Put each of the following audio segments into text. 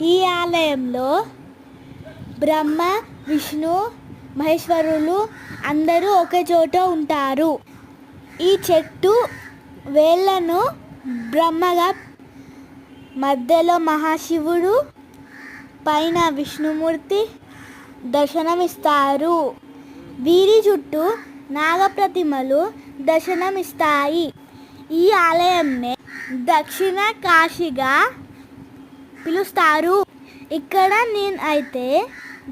ఈ ఆలయంలో బ్రహ్మ విష్ణు మహేశ్వరులు అందరూ ఒకే చోట ఉంటారు. ఈ చెట్టు వేళ్ళను బ్రహ్మగా మధ్యలో మహాశివుడు పైన విష్ణుమూర్తి దర్శనమిస్తారు. వీరి చుట్టూ నాగప్రతిమలు దర్శనమిస్తాయి. ఈ ఆలయంనే దక్షిణ కాశీగా పిలుస్తారు. ఇక్కడ నేను అయితే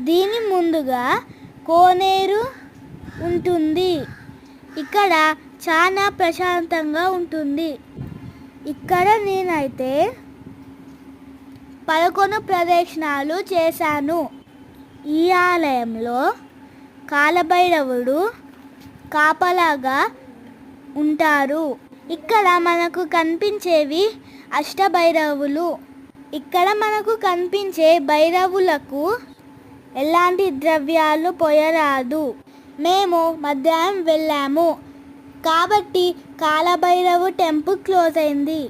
దీని ముందుగా కోనేరు ఉంటుంది. ఇక్కడ చాలా ప్రశాంతంగా ఉంటుంది. ఇక్కడ నేనైతే పదకొండు ప్రదక్షిణాలు చేశాను. ఈ ఆలయంలో కాలభైరవుడు కాపలాగా ఉంటారు. ఇక్కడ మనకు కనిపించేవి అష్టభైరవులు. ఇక్కడ మనకు కనిపించే భైరవులకు ఎలాంటి ద్రవ్యాలు పోయరాదు. మేము మధ్యాహ్నం వెళ్ళాము. కాబట్టి కాలభైరవు టెంపుల్ క్లోజ్ అయింది.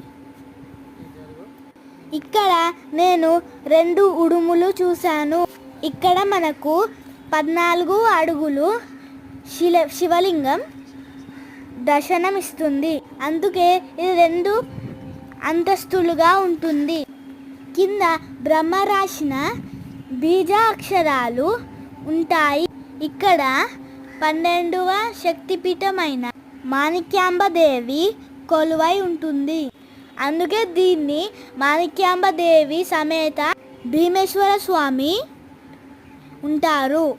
ఇక్కడ నేను రెండు ఉడుములు చూశాను. ఇక్కడ మనకు పద్నాలుగు అడుగులు శిల శివలింగం దర్శనమిస్తుంది. అందుకే ఇది రెండు అంతస్తులుగా ఉంటుంది. కింద బ్రహ్మ రాసిన బీజాక్షరాలు ఉంటాయి. ఇక్కడ పన్నెండవ శక్తిపీఠమైన మాణిక్యాంబదేవి కొలువై ఉంటుంది. అందుకే దీన్ని మాణిక్యాంబ దేవి సమేత భీమేశ్వర స్వామి ఉంటారు.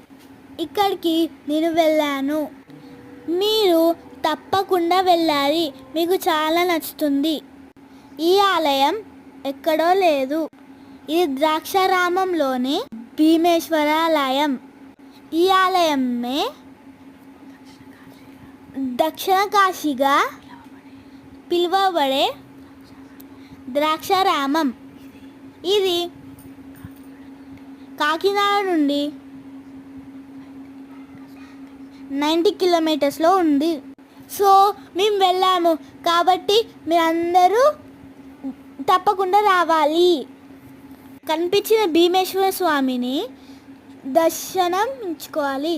ఇక్కడికి నేను వెళ్ళాను. మీరు తప్పకుండా వెళ్ళాలి. మీకు చాలా నచ్చుతుంది. ఈ ఆలయం ఎక్కడో లేదు. ఇది ద్రాక్షారామంలోని భీమేశ్వర ఆలయం ఈ ఆలయమే దక్షిణ కాశీగా పిలువబడే ద్రాక్షారామం. ఇది కాకినాడ నుండి నైంటీ కిలోమీటర్స్లో ఉంది. సో మేము వెళ్ళాము. కాబట్టి మీరందరూ తప్పకుండా రావాలి. కనిపించిన భీమేశ్వర స్వామిని దర్శనం ఉంచుకోవాలి